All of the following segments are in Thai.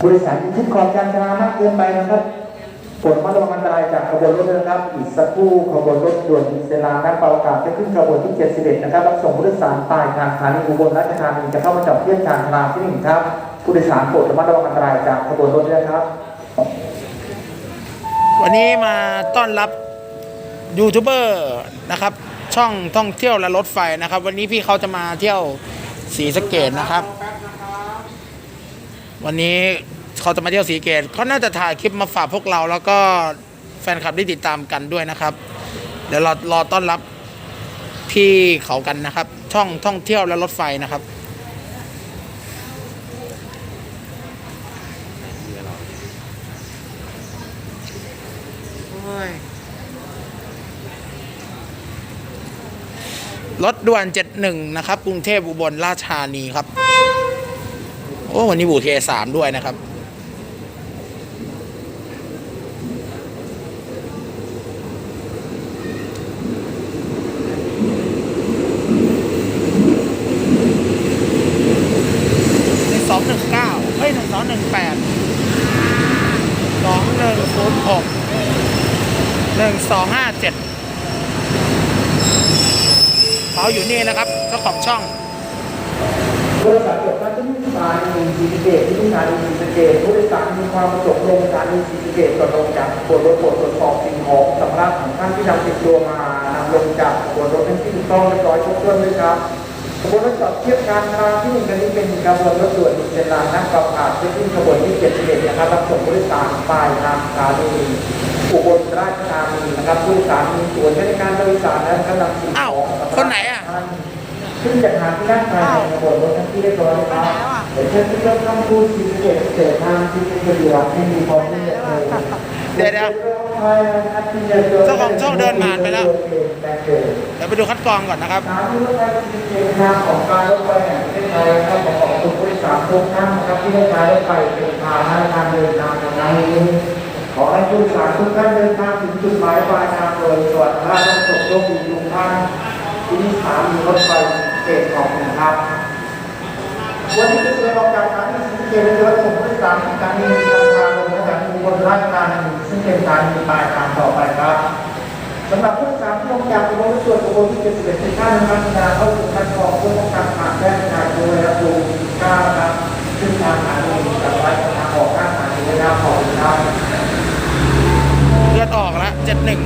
ผู้โดยสารที่ขึ้นขอบการจรามากเกินไปนะครับปรดมัดระวังอันตรายจากขบวนรถนะครับ อีกสักครู่ขบวนรถด่วนเซลานักเป่าอากาศจะขึ้นขบวนที่ 71 นะครับรับส่งผู้โดยสารปลายทางสถานีอุบลราชธานีจะเข้ามาจับเทียบทางรามที่หนึ่งครับ ผู้โดยสารโปรดระมัดระวังอันตรายจากขบวนรถด้วยนะครับ วันนี้มาต้อนรับยูทูบเบอร์นะครับ ช่องท่องเที่ยวและรถไฟนะครับ วันนี้พี่เขาจะมาเที่ยวศรีสะเกดนะครับ วันนี้เขาจะมาเที่ยวศรีสะเกดเขาน่าจะถ่ายคลิปมาฝากพวกเรา แล้วก็แฟนคลับได้ติดตามกันด้วยนะครับ เดี๋ยวเรารอต้อนรับพี่เขากันนะครับ ช่องท่องเที่ยวและรถไฟนะครับรถด่วน 71 นะครับ กรุงเทพอุบลราชธานีครับ โอ้วันนี้บูเคสามด้วยนะครับหนึ่งสองหนึ่งเก้าเฮ้ยหนึ่งสองหนึ่งแปดสองหนึ่งศูนย์หกหนึ่งสองห้าเจ็ดเขาอยู่นี่นะครับเจ้าของช่อง ผู้โดยสารเกิดการที่สถานีศรีสะเกษที่สถานีศรีสะเกษผู้โดยสารมีความประสงค์ลงสถานีศรีสะเกษก่อนลงจากขบวนรถตรวจสอบสิ่งของสำหรับของท่านที่นำติดตัวมานำลงจากขบวนรถเป็นที่ถูกต้องเรียบร้อยครบถ้วนด้วยครับขบวนรถจอดเทียบการทางที่หนึ่งกันนี้เป็นขบวนรถด่วนดิเซลานักประกาศที่ขึ้นขบวนที่71นะครับรับส่งผู้โดยสารปลายทางสถานีอุบลราชธานีนะครับผู้โดยสารมีตั๋วใช้ในการโดยสารและกำลังสิ่งของสำรับคนไหนอะ ท่านขึ้นจากทางที่ด้านภายในขบวนรถทั้งที่เรียบร้อยแล้วครับเดี๋ยวเชิญที่รถต้องพูดชีวิตเกิดเกิดทางที่เป็นประโยชน์ให้มีความรู้เลยเดี๋ยวเดี๋ยวเจ้าของช่องเดินผ่านไปแล้ว เดี๋ยวไปดูคัดกรองก่อนนะครับสามรถไฟเป็นทางของการรถไฟแห่งประเทศไทยครับขอขอบคุณผู้โดยสารทุกท่านนะครับที่ได้ใช้รถไฟเป็นทางให้การเดินทางในครั้งนี้ขอให้ผู้โดยสารทุกท่านเดินทางถึงจุดหมายปลายทางโดยสวัสดิ์และต้องสุขโชคดีทุกท่านที่นี่สถานีรถไฟ เกตของคุณครับ วันนี้จะเดินออกจากสถานีสีเกตเรือส่งผู้โดยสารสถานีทางการลงมาจากบลราชธานีซึ่งเป็นสถานีปลายทางต่อไปครับสำหรับผู้สารที่ลงจากอุบลส่วนอุบลที่71ที่ท่านนะครับจะเข้าสู่คัดกรองเพื่อป้องกันผ่านแจ้งทางโดยระบบ9ครับซึ่งทางสถานีจะไว้ทางออกข้างสถานีนะครับขอบคุณครับเลือดออกแล้วเจ็ดหนึ่ง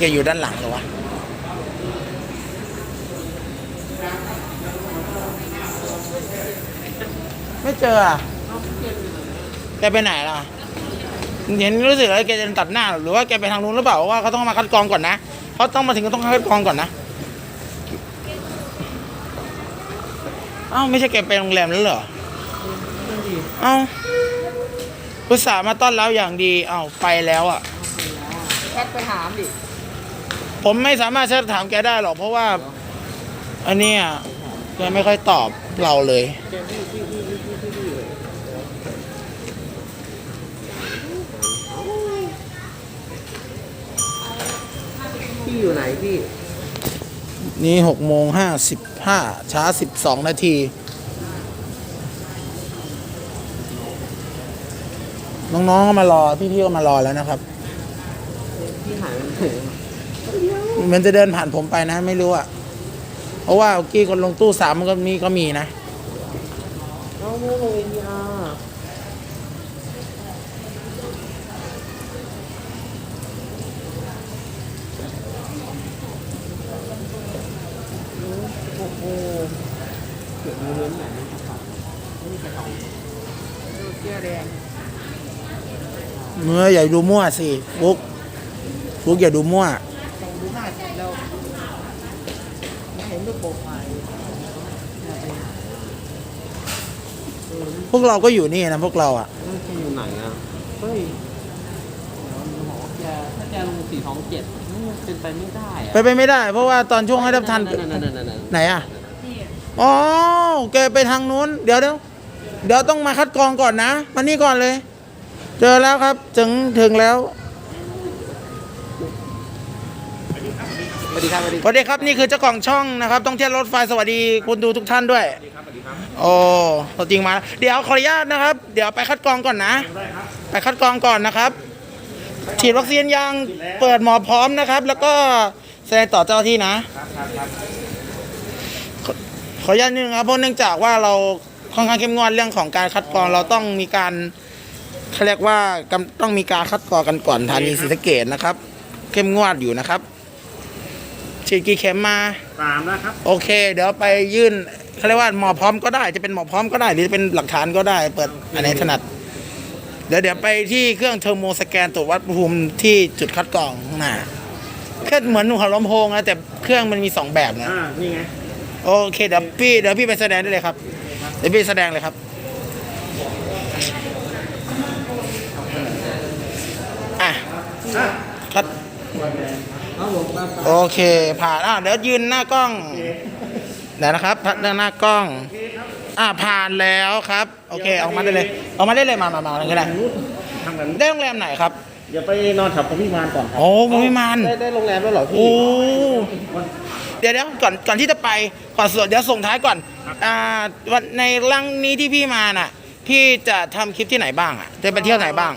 แกอยู่ด้านหลังเหรอวะไม่เจออะแกไปไหนล่ะเห็นรู้สึกว่าแกจะตัดหน้าหรือว่าแกไปทางนู้นหรือเปล่าว่าเขาต้องมาคัดกรองก่อนนะเขาต้องมาถึงก็ต้องคัดกรองก่อนนะเอ้าไม่ใช่แกไปโรงแรมแล้วเหรอเอ้าอุตส่ามาต้อนรับอย่างดีเอ้าไปแล้วอะแชทไปถามดิ ผมไม่สามารถจะถามแกได้หรอกเพราะว่า อันเนี้ยแกไม่ค่อยตอบเราเลย พี่อยู่ไหนพี่ นี่หกโมงห้าสิบห้าช้าสิบสองนาทีน้องๆก็มารอ พี่ๆก็มารอแล้วนะครับ พี่หายไปไหน มาเหมันจะเดินผ่านผมไปนะ ไม่รู้อะเพราะว่าเมื่อกี้คนลงตู้สามมันก็มีก็มีนะเอ้าไม่ลงเอ็นอาร์โอ้โหเกิดมีเรื่องไหนนะครับไม่มีกระต่ายเสื้อแดงเมื่ออย่าดูมั่วสิฟุกฟุกอย่าดูมั่ว ต้องดูหน้าเราไม่เห็น รูปโปรไฟล์พวกเราก็อยู่นี่นะพวกเราอะนั่นแกอยู่ไหนอะเฮ้ยแกถ้าแกลงสี่ท้องเจ็ดมันเป็นไปไม่ได้อะไปไปไม่ได้ เพราะว่าตอนช่วงให้รับทันนั่นๆๆๆไหนอะอ๋อแกไปทางนู้น เดี๋ยวเดี๋ยวเดี๋ยวต้องมาคัดกรองก่อนนะมานี่ก่อนเลย เจอแล้วครับ ถึงถึงแล้ว สวัสดีครับสวัสดีสวัสดีครับนี่คือเจ้าของช่องนะครับต้องเที่ยวรถไฟสวัสดีคุณดูทุกท่านด้วยโอ้ตัวจริงมาเดี๋ยวขออนุญาตนะครับ เดี๋ยวไปคัดกรองก่อนนะ ไปคัดกรองก่อนนะครับฉีดวัคซีนยังเปิดหมอพร้อมนะครับ แล้วก็แสดงต่อเจ้าหน้าที่นะขอขออนุญาตนิดนึงครับเพราะเนื่องจากว่าเราค่อนข้างเข้มงวดเรื่องของการคัดกรองเราต้องมีการเขาเรียกว่ากำต้องมีการคัดกรองกันก่อนธานีศรีสะเกดนะครับ เข้มงวดอยู่นะครับ ฉีดกี่เข็มมา สามนะครับ โอเค เดี๋ยวไปยื่นเขาเรียกว่าหมอพร้อมก็ได้จะเป็นหมอพร้อมก็ได้ หรือจะเป็นหลักฐานก็ได้ เปิดอันไหนถนัด เดี๋ยวเดี๋ยวไปที่เครื่องเทอร์โมสแกนตรวจวัดอุณหภูมิที่จุดคัดกรองข้างหน้าแค่เหมือนหัวลำโพงนะแต่เครื่องมันมีสองแบบนะ อ่า นี่ไง โอเคเดี๋ยวพี่เดี๋ยวพี่ไปแสดงได้เลยครับเดี๋ยวพี่แสดงเลยครับอะคัด โอเค ผ่านอะเดี๋ยวยืนหน้ากล้องเดี๋ยวนะครับพัดหน้ากล้องอะผ่านแล้วครับ โอเคออกมาได้เลยออกมาได้เลยมามามาอะไรก็ได้ทางนั้นได้โรงแรมไหนครับเดี๋ยวไปนอนแถวพระพิมานก่อนครับโอ้ผมไม่มานได้ได้โรงแรมแล้วเหรอพี่โอ้เดี๋ยวเดี๋ยวก่อนก่อนที่จะไปก่อนสวดเดี๋ยวส่งท้ายก่อนอ่าวันในรังนี้ที่พี่มาน่ะพี่จะทำคลิปที่ไหนบ้างอะจะไปเที่ยวไหนบ้าง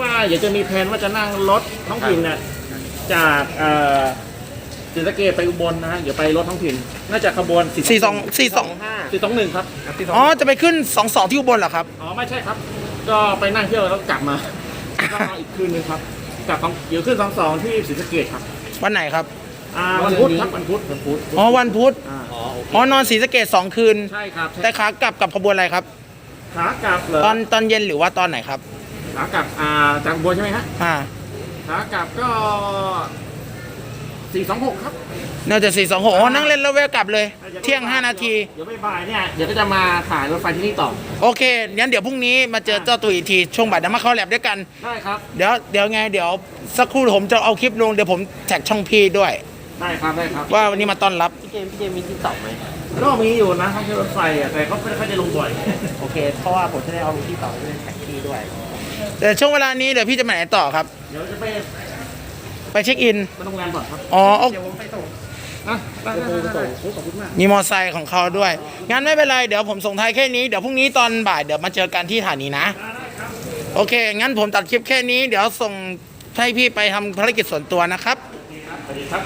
ว่าเดี๋ยวจะมีแผนว่าจะนั่งรถท้องถิ่นเนี่ย จากเอ่อศรีสะเกษไปอุบลนะฮะเดี๋ยวไปรถท้องถิ่น น่าจะขบวนสี่สองสี่สองห้าสี่สองหนึ่งครับอ๋อจะไปขึ้นสองสองที่อุบลเหรอครับ อ๋อไม่ใช่ครับ ก็ไปนั่งเที่ยวแล้วกลับมาก็มาอีกคืนหนึงครับกลับของเดี๋ยวขึ้นสองสองที่ศรีสะเกษครับ วันไหนครับอ่าวันพุธครับวันพุธวันพุธอ๋อวันพุธอ่าอ๋อโอเคอ๋อนอนศรีสะเกดสองคืนใช่ครับใช่แต่ขากลับกับขบวนอะไรครับขากลับเหรอตอนตอนเย็นหรือว่าตอนไหนครับขากลับอ่าจากอุบลใช่ไหมฮะอ่า ขากลับก็สี่สองหกครับ น่าจะสี่สองหกอ๋อนั่งเล่นแล้วแวะกลับเลย เที่ยงห้านาที เดี๋ยวบ่ายๆเนี่ย เดี๋ยวก็จะมาถ่ายรถไฟที่นี่ต่อ โอเค งั้นเดี๋ยวพรุ่งนี้มาเจอเจ้าตัวอีกที ช่วงบ่ายเดี๋ยวมาเข้าแลบด้วยกัน ได้ครับ เดี๋ยวเดี๋ยวไง เดี๋ยวสักครู่ผมจะเอาคลิปลง เดี๋ยวผมแท็กช่องพี่ด้วย ได้ครับ ได้ครับ ว่าวันนี้มาต้อนรับ พี่เจมส์พี่เจมส์มีที่ตอบไหมก็มีอยู่นะท่องเที่ยวรถไฟอะแต่ก็ไม่ค่อยได้ลงบ่อย โอเค เพราะว่าผมจะได้เอาที่ตอบไปเป็นแท็กซี่ด้วย แต่ช่วงเวลานี้เดี๋ยวพี่จะไปไหนต่อครับเดี๋ยวจะไปไปเช็คอิน ไปโรงแรมก่อนครับอ๋อโอเดี๋ยวผมไปส่งนะได้ได้ได้ได้โอ้ขอบคุณมาก มีมอไซค์ของเขาด้วย งั้นไม่เป็นไร เดี๋ยวผมส่งท้ายแค่นี้ เดี๋ยวพรุ่งนี้ตอนบ่ายเดี๋ยวมาเจอกันที่ฐานีนะ โอเค งั้นผมตัดคลิปแค่นี้ เดี๋ยวส่งให้พี่ไปทำภารกิจส่วนตัวนะครับ สวัสดีครับ